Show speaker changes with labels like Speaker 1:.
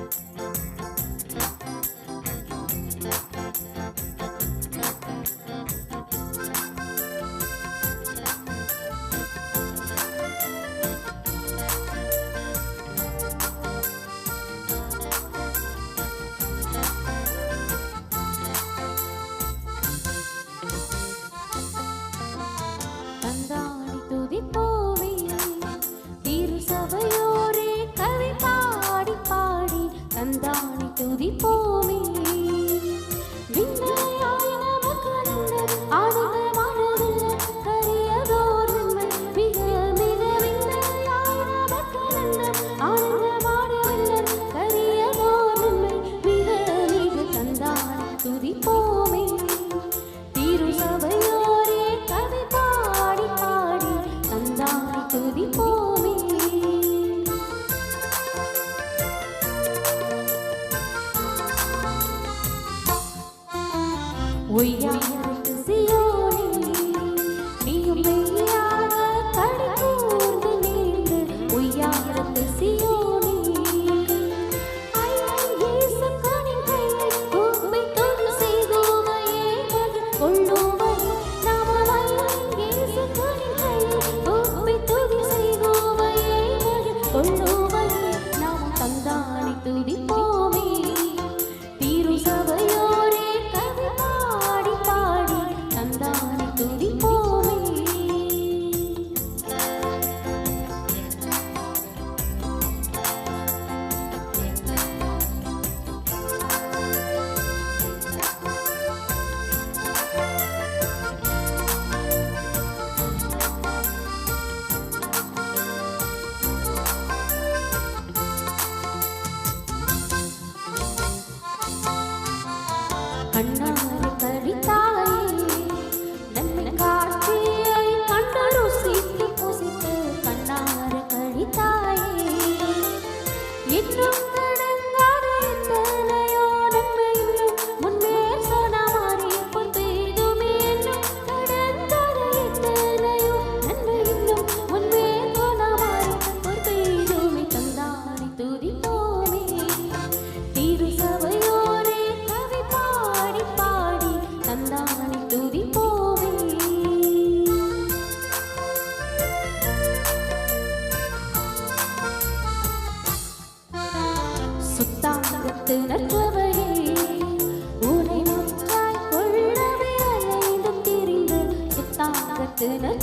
Speaker 1: うん。Yitrum தினத்